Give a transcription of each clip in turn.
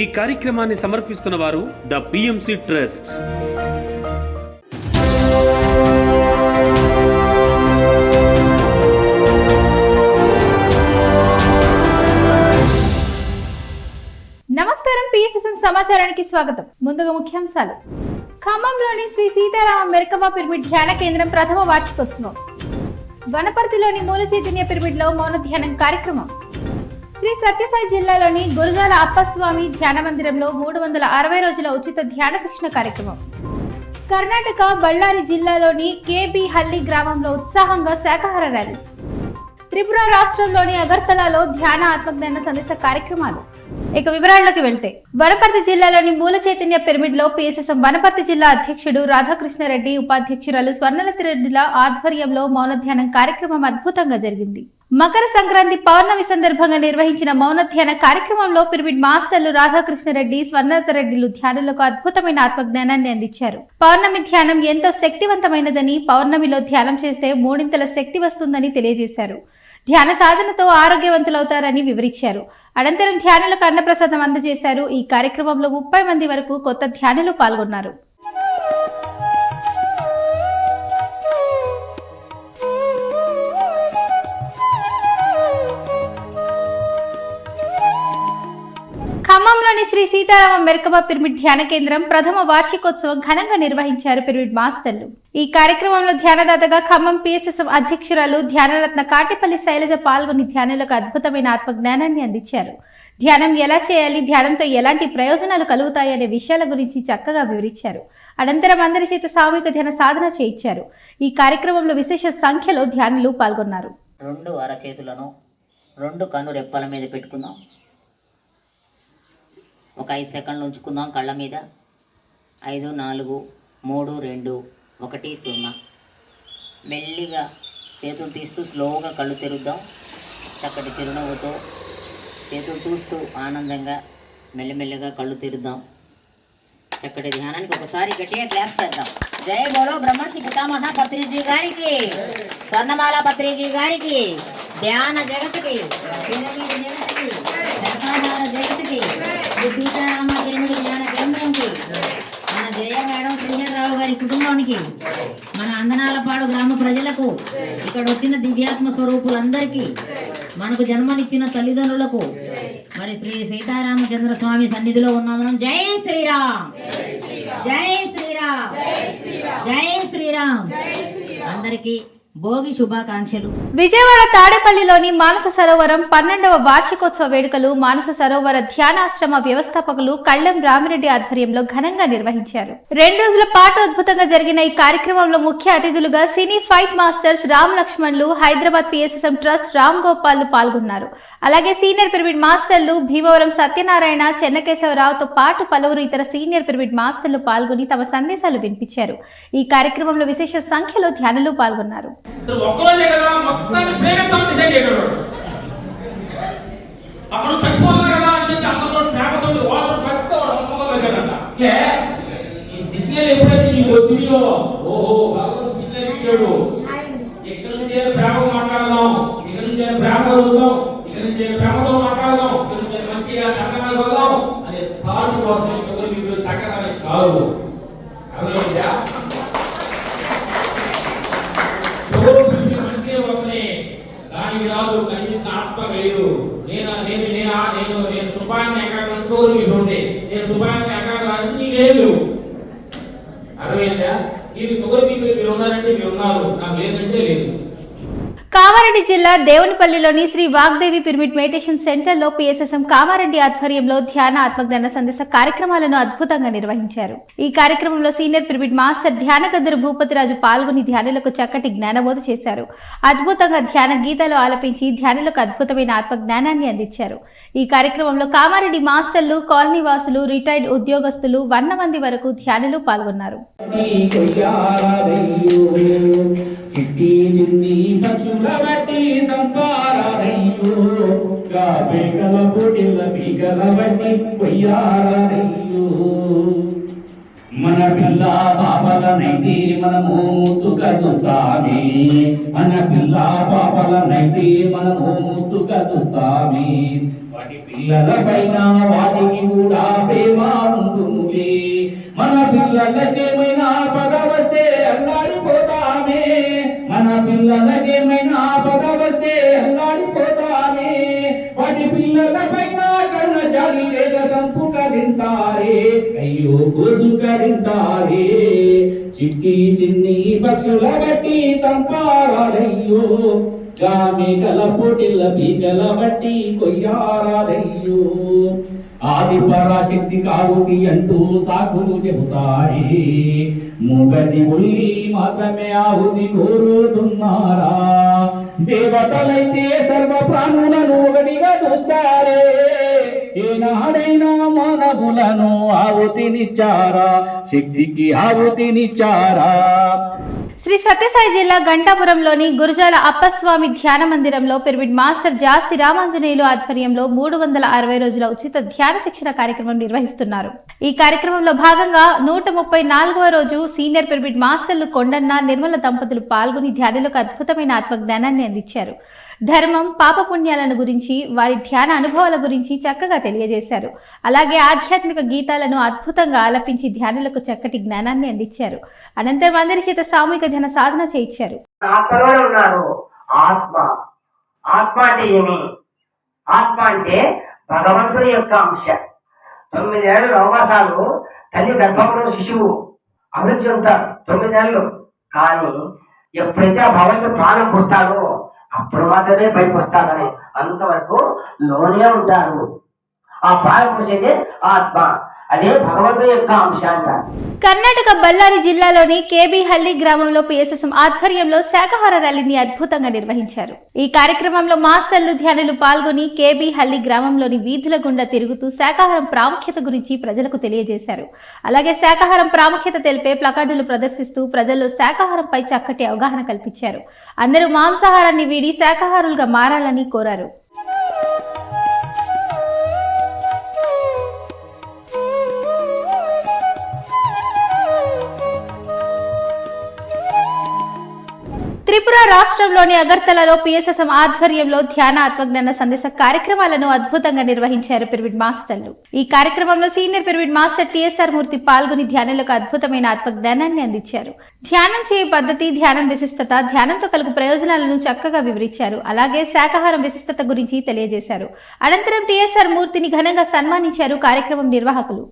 ఈ కార్యక్రమాన్ని సమర్పిస్తున్న వారు ద పిఎంసి ట్రస్ట్ నమస్కారం పిఎస్ఎస్ఎం సమాచారానికి స్వాగతం. ముందుగా ముఖ్యాంశాలు. ఖమ్మంలోని శ్రీ సీతారామ మెరకమ్మ పిరమిడ్ ధ్యాన కేంద్రం ప్రథమ వార్షికోత్సవం. వనపర్తిలోని మూల చైతన్య పిరమిడ్లో మౌన ధ్యానం కార్యక్రమం. శ్రీ సత్యసాయి జిల్లాలోని గురుజాల అప్పస్వామి ధ్యాన మందిరంలో మూడు వందల అరవై రోజుల ఉచిత ధ్యాన శిక్షణ కార్యక్రమం. కర్ణాటక బళ్ళారి జిల్లాలోని కేబి హల్లి గ్రామంలో ఉత్సాహంగా శాకాహార ర్యాలీ. త్రిపుర రాష్ట్రంలోని అగర్తలలో ధ్యాన ఆత్మజ్ఞాన సందేశ కార్యక్రమాలు. ఇక వివరాల్లోకి వెళ్తే వనపర్తి జిల్లాలోని మూల చైతన్య పిరమిడ్లో పిఎస్ఎస్ఎం వనపర్తి జిల్లా అధ్యక్షుడు రాధాకృష్ణారెడ్డి ఉపాధ్యక్షురాలు స్వర్ణలతిరెడ్డిల ఆధ్వర్యంలో మౌన ధ్యానం కార్యక్రమం అద్భుతంగా జరిగింది. మకర సంక్రాంతి పౌర్ణమి సందర్భంగా నిర్వహించిన మౌన ధ్యాన కార్యక్రమంలో పిరమిడ్ మాస్టర్లు రాధాకృష్ణరెడ్డి స్వర్ణతరెడ్డిలు ధ్యానులకు అద్భుతమైన ఆత్మజ్ఞానాన్ని అందించారు. పౌర్ణమి ధ్యానం ఎంతో శక్తివంతమైనదని పౌర్ణమిలో ధ్యానం చేస్తే మూడింతల శక్తి వస్తుందని తెలియజేశారు. ధ్యాన సాధనతో ఆరోగ్యవంతులవుతారని వివరించారు. అనంతరం ధ్యానులకు అన్నప్రసాదం అందజేశారు. ఈ కార్యక్రమంలో ముప్పై మంది వరకు కొత్త ధ్యానులు పాల్గొన్నారు. ఖమ్మంలోని శ్రీ సీతారామ మెరకబ పిరమిడ్ ధ్యాన కేంద్రం ప్రథమ వార్షికోత్సవం ఘనంగా నిర్వహించారు పిరమిడ్ మాస్టర్లు. ఈ కార్యక్రమంలో ధ్యానదాతగా ఖమ్మం పిఎస్ఎస్ఎం అధ్యక్షురాలు ధ్యానరత్న కాటిపల్లి శైలజ పాల్గొని ధ్యానులకు అద్భుతమైన ఆత్మజ్ఞానాన్ని అందించారు. ధ్యానం ఎలా చేయాలి ధ్యానంతో ఎలాంటి ప్రయోజనాలు కలుగుతాయి అనే విషయాల గురించి చక్కగా వివరించారు. అనంతరం అందరి చేత సామూహిక ధ్యాన సాధన చేయించారు. ఈ కార్యక్రమంలో విశేష సంఖ్యలో ధ్యానులు పాల్గొన్నారు. రెండు అరచేతులను రెండు కన్ను రెప్పల మీద పెట్టుకుందాం. ఒక ఐదు సెకండ్లు ఉంచుకుందాం కళ్ళ మీద. ఐదు నాలుగు మూడు రెండు ఒకటి సున్నా. మెల్లిగా చేతులు తీస్తూ స్లోగా కళ్ళు తెరుద్దాం. చక్కటి చిరునవ్వుతో చేతులు చూస్తూ ఆనందంగా మెల్లిమెల్లిగా కళ్ళు తెరుద్దాం. చక్కటి ధ్యానానికి ఒకసారి గట్టిగా క్లాప్ చేద్దాం. జై బోలో బ్రహ్మర్షి పితామహ పత్రిజీ గారికి స్వర్ణమాల పత్రిజీ గారికి ధ్యాన జగత్కి జగత్కి శాఖాహార జగత్కి. శ్రీ సీతారామ పిరమిడ్ జ్ఞాన కేంద్రంకి మన జయ మేడం శ్రీహర్రావు గారి కుటుంబానికి మన అందనాలపాడు గ్రామ ప్రజలకు ఇక్కడ వచ్చిన దివ్యాత్మ స్వరూపులందరికీ మనకు జన్మనిచ్చిన తల్లిదండ్రులకు మరి శ్రీ సీతారామచంద్ర స్వామి సన్నిధిలో ఉన్నాం మనం. జై శ్రీరామ్. జై శ్రీరామ్. జై శ్రీరామ్. అందరికీ భోగి శుభాకాంక్షలు. విజయవాడ తాడేపల్లిలోని మానస సరోవరం పన్నెండవ వార్షికోత్సవ వేడుకలు మానస సరోవర ధ్యానాశ్రమ వ్యవస్థాపకులు కళ్ళెం రామిరెడ్డి ఆధ్వర్యంలో ఘనంగా నిర్వహించారు. రెండు రోజుల పాటు అద్భుతంగా జరిగిన ఈ కార్యక్రమంలో ముఖ్య అతిథులుగా సినీ ఫైట్ మాస్టర్స్ రామ్ లక్ష్మణ్లు హైదరాబాద్ పిఎస్ఎస్ఎం ట్రస్ట్ రామ్ గోపాల్ పాల్గొన్నారు. అలాగే సీనియర్ పిరమిడ్ మాస్టర్లు భీమవరం సత్యనారాయణ చెన్నకేశవరావుతో పాటు పలువురు ఇతర సీనియర్ పిరమిడ్ మాస్టర్లు పాల్గొని తమ సందేశాలు వినిపించారు. ఈ కార్యక్రమంలో విశేష సంఖ్యలో ధ్యానులు పాల్గొన్నారు. అక్కడ చచ్చిపోతారు కదా అని చెప్పి అందరితో ప్రేమతో వాళ్ళు చచ్చిపోవడం అవసరం లేదంట ఏ, ఈ సిగ్నల్ ఎప్పుడైతే నీకు వచ్చినాయో ఓహో భగవంతుడు సిగ్నల్ ఇచ్చాడు. ఇక్కడ నుంచి ప్రేమగా మాట్లాడదాం. ఇక్కడ నుంచి ప్రేమగా ఉందాం. ఇక్కడ నుంచి ప్రేమతో మాట్లాడదాం. ఇక్కడ నుంచి మంచిగా అనే థాట్ మీకు తగ్గడానికి కాదు. అర్థమైందా మనిషే ఒకనే దానికి రాదు కనిపించిన ఆత్మ వేరు. నేను నేను నేను నేను నేను ఎక్కడ సోరు మీకు ఉండే నేను శుభాన్ని ఎక్కడ అన్ని లేదు అర్థమైందా? ఇది షుగర్ మీకు మీరు ఉన్నారంటే మీరు ఉన్నారు. నాకు లేదంటే లేదు. కామారెడ్డి జిల్లా దేవునిపల్లిలోని శ్రీ వాగ్దేవి పిరమిడ్ మెడిటేషన్ సెంటర్లో పిఎస్ఎస్ఎం కామారెడ్డి ఆధ్వర్యంలో ధ్యాన ఆత్మజ్ఞాన సందేశ కార్యక్రమాలను అద్భుతంగా నిర్వహించారు. ఈ కార్యక్రమంలో సీనియర్ పిరమిడ్ మాస్టర్ ధ్యాన గద్దరు భూపతిరాజు పాల్గొని ధ్యానులకు చక్కటి జ్ఞానబోధ చేశారు. అద్భుతంగా ధ్యాన గీతాలు ఆలపించి ధ్యానులకు అద్భుతమైన ఆత్మజ్ఞానాన్ని అందించారు. ఈ కార్యక్రమంలో కామారెడ్డి మాస్టర్లు కాలనీ వాసులు రిటైర్డ్ ఉద్యోగస్తులు వంద మంది వరకు ధ్యానులు పాల్గొన్నారు. చిట్టి చిన్ని పశుల చంపారయ్యో గా పొడిల బీగల బట్టి కొయ్యారయ్యో మన పిల్ల పాపలనైతే మనము ముద్దుగా చూస్తామే. మన పిల్ల పాపలనైతే మనము ముద్దుగా చూస్తామే. వాటి పిల్లల పైన వాటికి కూడా ప్రేమ ఉంటుంది మన పిల్లలకేమైనా పద వస్తే అల్లాడిపోతా పిల్లలకేమైనా ఆపద వస్తే అల్లాడిపోతామే వాటి పిల్లల పైన కన్న జాలి లేక సంపుక తింటారే. అయ్యో కోసుక తింటారే. చిట్టి చిన్ని పక్షుల బట్టి చంపారాదయ్యో. గామి గల పొటిల్ల పీకల బట్టి కొయ్యారాదయ్యో. ఆది పరాశక్తి కావుతి అంటూ సాకులు చెబుతారే మూగ జీవుల్ని మాత్రమే ఆవుతి కోరుతున్నారా దేవతలైతే సర్వ ప్రాణులను ఒకటిగా చూస్తారే. ఏనాడైనా మానవులను ఆవుతినిచ్చారా? శక్తికి ఆవుతినిచ్చారా? శ్రీ సత్యసాయి జిల్లా గంటాపురంలోని గురుజాల అప్పస్వామి ధ్యాన మందిరంలో పిరమిడ్ మాస్టర్ జాస్తి రామాంజనేయులు ఆధ్వర్యంలో మూడు వందల అరవై రోజుల ఉచిత ధ్యాన శిక్షణ కార్యక్రమం నిర్వహిస్తున్నారు. ఈ కార్యక్రమంలో భాగంగా నూట ముప్పై నాలుగవ రోజు సీనియర్ పిరమిడ్ మాస్టర్లు కొండన్న నిర్మల దంపతులు పాల్గొని ధ్యానులకు అద్భుతమైన ఆత్మజ్ఞానాన్ని అందించారు. ధర్మం పాపపుణ్యాలను గురించి వారి ధ్యాన అనుభవాల గురించి చక్కగా తెలియజేశారు. అలాగే ఆధ్యాత్మిక గీతాలను అద్భుతంగా ఆలపించి ధ్యానులకు చక్కటి జ్ఞానాన్ని అందించారు. అనంతరం అందరి చేత సామూహిక ధ్యాన సాధన చేయించారు. ఉన్నారు. ఆత్మ. ఆత్మ అంటే ఏమి? ఆత్మ అంటే భగవంతుని యొక్క అంశ. తొమ్మిదేళ్ళు నవమాసాలు తల్లి గర్భంలో శిశువు అభివృద్ధి చెందుతాడు తొమ్మిదేళ్ళు కానీ ఎప్పుడైతే ఆ భగవంతుడు ప్రాణం పుస్తాడో అప్పుడు మాత్రమే బయటకు వస్తాడని అంతవరకు లోనే ఉంటాడు. ఆ ప్రాణం పుసేదే ఆత్మ. అదే భగవద్గీత యొక్క అంశ అంటారు కర్ణాటక బళ్ళారి జిల్లాలోని కేబీహల్లి గ్రామంలో పిఎస్ఎస్ఎం ఆధ్వర్యంలో శాకాహార ర్యాలీని అద్భుతంగా నిర్వహించారు. ఈ కార్యక్రమంలో మాస్టర్లు ధ్యానులు పాల్గొని కేబీహల్లి గ్రామంలోని వీధుల గుండా తిరుగుతూ శాకాహారం ప్రాముఖ్యత గురించి ప్రజలకు తెలియజేశారు. అలాగే శాకాహారం ప్రాముఖ్యత తెలిపే ప్లకార్డులు ప్రదర్శిస్తూ ప్రజల్లో శాకాహారంపై చక్కటి అవగాహన కల్పించారు. అందరూ మాంసాహారాన్ని వీడి శాకాహారులుగా మారాలని కోరారు. త్రిపుర రాష్ట్రంలోని అగర్తలలో పిఎస్ఎస్ఎం ఆధ్వర్యంలో ధ్యాన ఆత్మజ్ఞాన సందేశ కార్యక్రమాలను అద్భుతంగా నిర్వహించారు పిరమిడ్ మాస్టర్లు. ఈ కార్యక్రమంలో senior pyramid master TSR Murthy పాల్గొని ధ్యానులకు అద్భుతమైన ఆత్మజ్ఞానాన్ని అందించారు. ధ్యానం చేయ పద్ధతి ధ్యానం విశిష్టత ధ్యానంతో కలుగు ప్రయోజనాలను చక్కగా వివరించారు. అలాగే శాకాహారం విశిష్టత గురించి తెలియజేశారు. అనంతరం టిఎస్ఆర్ మూర్తిని ఘనంగా సన్మానించారు కార్యక్రమం నిర్వాహకులు.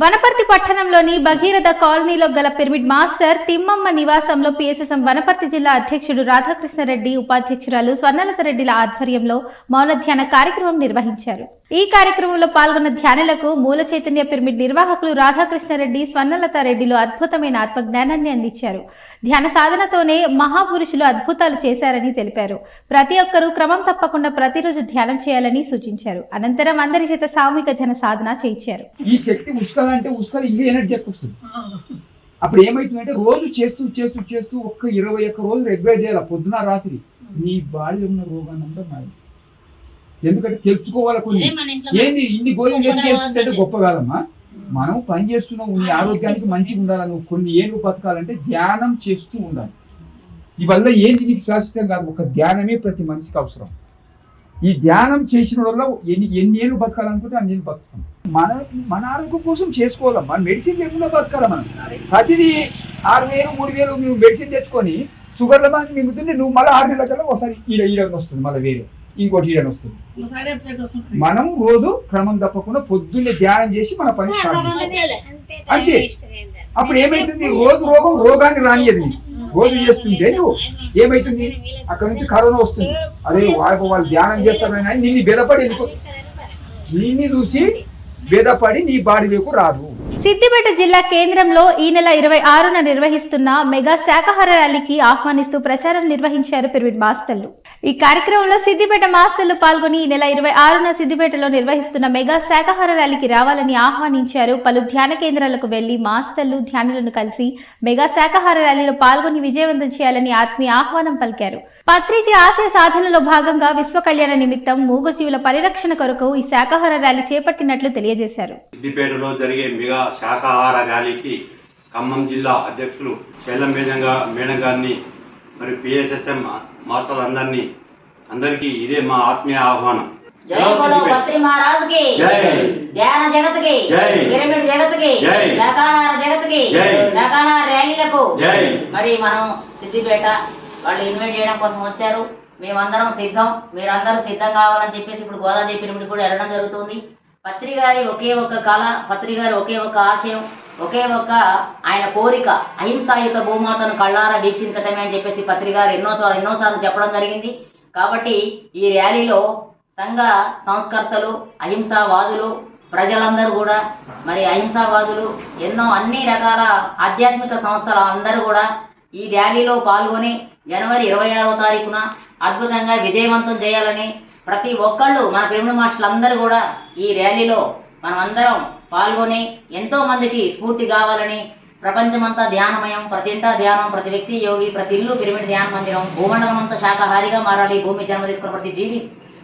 వనపర్తి పట్టణంలోని భగీరథ కాలనీలో గల పిరమిడ్ మాస్టర్ తిమ్మమ్మ నివాసంలో పిఎస్ఎస్ఎం వనపర్తి జిల్లా అధ్యక్షుడు రాధాకృష్ణారెడ్డి ఉపాధ్యక్షురాలు స్వర్ణలత రెడ్డిల ఆధ్వర్యంలో మౌనధ్యాన కార్యక్రమం నిర్వహించారు. ఈ కార్యక్రమంలో పాల్గొన్న ధ్యానులకు మూల చైతన్య పిరమిడ్ నిర్వాహకులు రాధాకృష్ణారెడ్డి స్వర్ణలత రెడ్డిలు అద్భుతమైన ఆత్మజ్ఞానాన్ని అందించారు. ధ్యాన సాధనతోనే మహాపురుషులు అద్భుతాలు చేశారని తెలిపారు. ప్రతి ఒక్కరూ క్రమం తప్పకుండా ప్రతిరోజు ధ్యానం చేయాలని సూచించారు. అనంతరం అందరి చేత సామూహిక ధ్యాన సాధన చేయించారు. ఈ శక్తి ఉస్కల అంటే ఉస్కల ఇంకా ఎనర్జీ ఎక్కువ వస్తుంది. అప్పుడు ఏమవుతుందంటే రోజు చేస్తూ చేస్తూ చేస్తూ ఒక్క ఇరవై ఒక్క రోజు రెగ్యులర్ చేయాలి. పొద్దున రాత్రి నీ బాడీలో ఉన్న రోగాన్ని అంతా మాది ఎందుకంటే తెలుసుకోవాలి కొన్ని. ఏంది ఇన్ని గోళీలు ఏం చేస్తుంటే గొప్ప కాదమ్మా. మనం పని చేస్తున్నాం నీ ఆరోగ్యానికి మంచిగా ఉండాలి నువ్వు కొన్ని ఏళ్ళు బతకాలంటే ధ్యానం చేస్తూ ఉండాలి. ఇవల్ల ఏంది నీకు శాశ్వతం కాదు? ఒక ధ్యానమే ప్రతి మనిషికి అవసరం. ఈ ధ్యానం చేసిన వల్ల ఎన్ని ఎన్ని ఏళ్ళు బతకాలనుకుంటే అన్ని ఏళ్ళు బతుకుతాం. మన మన ఆరోగ్యం కోసం చేసుకోవాలమ్మా మెడిసిన్ లేకుండా బతకాలి మనం? ప్రతిదీ ఆరు వేలు మూడు వేలు నువ్వు మెడిసిన్ తెచ్చుకొని షుగర్ల మంది మింగుతుంటే నువ్వు మళ్ళీ ఆరు నెలల కల్లా ఒకసారి ఈడ ఈడని వస్తుంది మళ్ళీ వేరే. ఇంకోటి ఈడని వస్తుంది. మనం రోజు క్రమం తప్పకుండా పొద్దున్నే ధ్యానం చేసి మన పని స్టార్ట్ చేస్తాం. అంతే అప్పుడు ఏమైతుంది? రోజు రోగం రోగాన్ని రానియదు. రోజు చేస్తుంటే నువ్వు ఏమైతుంది? అక్కడ నుంచి కరోనా వస్తుంది. అదే వాళ్ళు వాళ్ళు ధ్యానం చేస్తారని నిన్ను బెదపడి నిన్ను చూసి బెదపడి నీ బాడీలోకి రాదు. సిద్దిపేట జిల్లా కేంద్రంలో ఈ నెల ఇరవై ఆరున నిర్వహిస్తున్న మెగా శాకాహార ర్యాలీకి ఆహ్వానిస్తూ ప్రచారం నిర్వహించారు పిరమిడ్ మాస్టర్లు. ఈ కార్యక్రమంలో సిద్దిపేట మాస్టర్లు పాల్గొని ఈ నెల ఇరవై ఆరున సిద్దిపేటలో నిర్వహిస్తున్న మెగా శాకాహార ర్యాలీకి రావాలని ఆహ్వానించారు. పలు ధ్యాన కేంద్రాలకు వెళ్ళి మాస్టర్లు ధ్యానులను కలిసి మెగా శాకాహార ర్యాలీలో పాల్గొని విజయవంతం చేయాలని ఆత్మీయ ఆహ్వానం పలికారు. పత్రిజీ ఆశయ సాధనలో భాగంగా విశ్వ కళ్యాణ నిమిత్తం మూగజీవుల పరిరక్షణ కొరకు ఈ శాకాహార ర్యాలీ చేపట్టినట్లు తెలియజేశారు సిద్దిపేటలో జరిగే మెగా శాకాహార ర్యాలీకి ఖమ్మం జిల్లా అధ్యక్షులు శైలం మేడం గారిని మరి పిఎస్ఎస్ఎం మాస్టర్లు అందరినీ అందరికీ ఇదే మా ఆత్మీయ ఆహ్వానం జై బోలో బత్రి మహారాజ్కి జై. ధ్యాన జగత్కి జై. పిరమిడ్ జగత్కి జై. శాకాహార జగత్కి జై. శాకాహార ర్యాలీలకు జై. మరి మనం సిద్దిపేట వాళ్ళు ఇన్వైట్ చేయడం కోసం వచ్చారు. మేమందరం సిద్ధం. మీరందరూ సిద్ధం కావాలని చెప్పేసి ఇప్పుడు గోదావరి పిరమిడ్ కూడా వెళ్ళడం జరుగుతుంది. పత్రి గారి ఒకే ఒక్క కళ పత్రి గారి ఒకే ఒక్క ఆశయం ఒకే ఒక్క ఆయన కోరిక అహింసాయుత భూమాతను కళ్ళారా వీక్షించటమే అని చెప్పేసి పత్రి గారు ఎన్నో ఎన్నోసార్లు చెప్పడం జరిగింది. కాబట్టి ఈ ర్యాలీలో సంఘ సంస్కర్తలు అహింసావాదులు ప్రజలందరూ కూడా మరి అహింసావాదులు ఎన్నో అన్ని రకాల ఆధ్యాత్మిక సంస్థల అందరూ కూడా ఈ ర్యాలీలో పాల్గొని జనవరి ఇరవై ఆరవ తారీఖున అద్భుతంగా విజయవంతం చేయాలని ప్రతి ఒక్కళ్ళు మన పిరమిడ్ మాస్టర్లు అందరూ కూడా ఈ ర్యాలీలో మనమందరం పాల్గొని ఎంతో మందికి స్ఫూర్తి కావాలని ప్రపంచమంతా ధ్యానమయం ప్రతి ఇంటా ధ్యానం ప్రతి వ్యక్తి యోగి ప్రతి ఇల్లు పిరమిడ్ ధ్యాన మందిరం భూమండలం అంతా శాకాహారిగా మారాలి భూమి జన్మ తీసుకున్న ప్రతి జీవి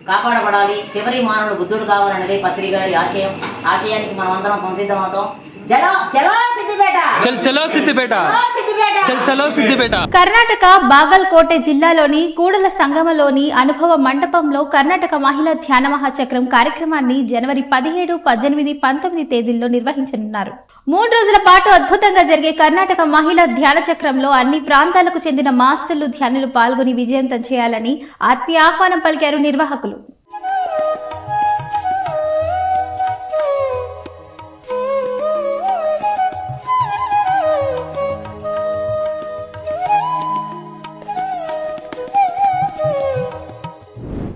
కాపాడబడాలి చివరి మానవుడు బుద్ధుడు కావాలన్నదే పత్రి గారి ఆశయం. ఆశయానికి మనం అందరం సంసిద్ధమవుతాం. జలో చలో సిద్దిపేట. చల్ చలో సిద్దిపేట. చలో సిద్దిపేట. చల్ చలో సిద్దిపేట. కర్ణాటక బాగల్కోటె జిల్లాలోని కూడల సంగమలోని అనుభవ మండపంలో కర్ణాటక మహిళా ధ్యాన మహాచక్రం కార్యక్రమాన్ని జనవరి పదిహేడు పద్దెనిమిది పంతొమ్మిది తేదీల్లో నిర్వహించనున్నారు. మూడు రోజుల పాటు అద్భుతంగా జరిగే కర్ణాటక మహిళా ధ్యాన చక్రంలో అన్ని ప్రాంతాలకు చెందిన మాస్టర్లు ధ్యానులు పాల్గొని విజయవంతం చేయాలని ఆత్మీయ ఆహ్వానం పలికారు నిర్వాహకులు.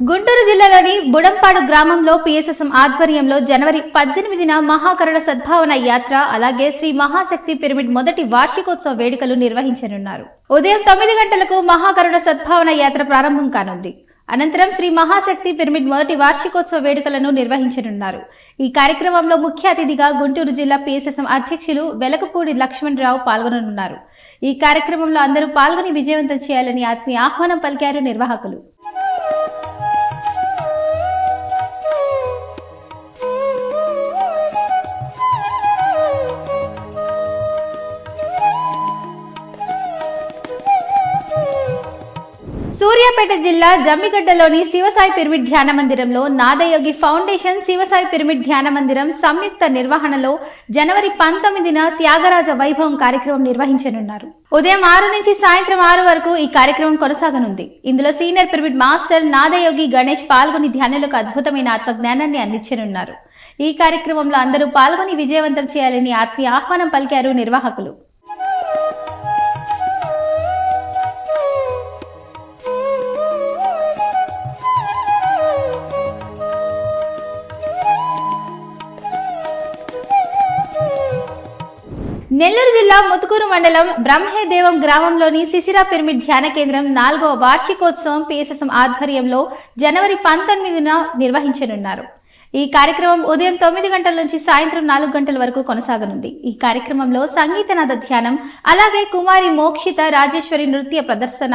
గుంటూరు జిల్లాలోని బుడంపాడు గ్రామంలో పిఎస్ఎస్ఎం ఆధ్వర్యంలో జనవరి పద్దెనిమిదిన మహాకరుణ సద్భావన యాత్ర అలాగే శ్రీ మహాశక్తి పిరమిడ్ మొదటి వార్షికోత్సవ వేడుకలు నిర్వహించనున్నారు. ఉదయం తొమ్మిది గంటలకు మహాకరుణ సద్భావన యాత్ర ప్రారంభం కానుంది. అనంతరం శ్రీ మహాశక్తి పిరమిడ్ మొదటి వార్షికోత్సవ వేడుకలను నిర్వహించనున్నారు. ఈ కార్యక్రమంలో ముఖ్య అతిథిగా గుంటూరు జిల్లా పిఎస్ఎస్ఎం అధ్యక్షులు వెలకపూడి లక్ష్మణరావు పాల్గొననున్నారు. ఈ కార్యక్రమంలో అందరూ పాల్గొని విజయవంతం చేయాలని ఆత్మీయ ఆహ్వానం పలికారు నిర్వాహకులు. సూర్యాపేట జిల్లా జమ్మిగడ్డలోని శివసాయి పిరమిడ్ ధ్యాన మందిరంలో నాదయోగి ఫౌండేషన్ శివసాయి పిరమిడ్ ధ్యాన మందిరం సంయుక్త నిర్వహణలో జనవరి పంతొమ్మిదిన త్యాగరాజ వైభవం కార్యక్రమం నిర్వహించనున్నారు. ఉదయం ఆరు నుంచి సాయంత్రం ఆరు వరకు ఈ కార్యక్రమం కొనసాగనుంది. ఇందులో senior pyramid master Nadayogi Ganesh పాల్గొని ధ్యానులకు అద్భుతమైన ఆత్మజ్ఞానాన్ని అందించనున్నారు. ఈ కార్యక్రమంలో అందరూ పాల్గొని విజయవంతం చేయాలని ఆత్మీయ ఆహ్వానం పలికారు నిర్వాహకులు. నెల్లూరు జిల్లా ముతుకూరు మండలం బ్రహ్మేదేవం గ్రామంలోని శిశిరా పిరమిడ్ ధ్యాన కేంద్రం నాలుగవ వార్షికోత్సవం పిఎస్ఎస్ఎం ఆధ్వర్యంలో జనవరి పంతొమ్మిదిన నిర్వహించనున్నారు. ఈ కార్యక్రమం ఉదయం తొమ్మిది గంటల నుంచి సాయంత్రం నాలుగు గంటల వరకు కొనసాగనుంది. ఈ కార్యక్రమంలో సంగీతనాథ ధ్యానం అలాగే కుమారి మోక్షిత రాజేశ్వరి నృత్య ప్రదర్శన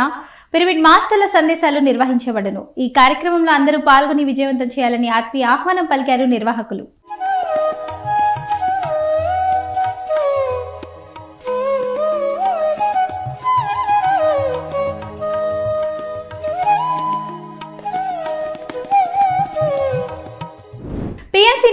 పిరమిడ్ మాస్టర్ల సందేశాలు నిర్వహించబడను. ఈ కార్యక్రమంలో అందరూ పాల్గొని విజయవంతం చేయాలని ఆత్మీయ ఆహ్వానం పలికారు నిర్వాహకులు.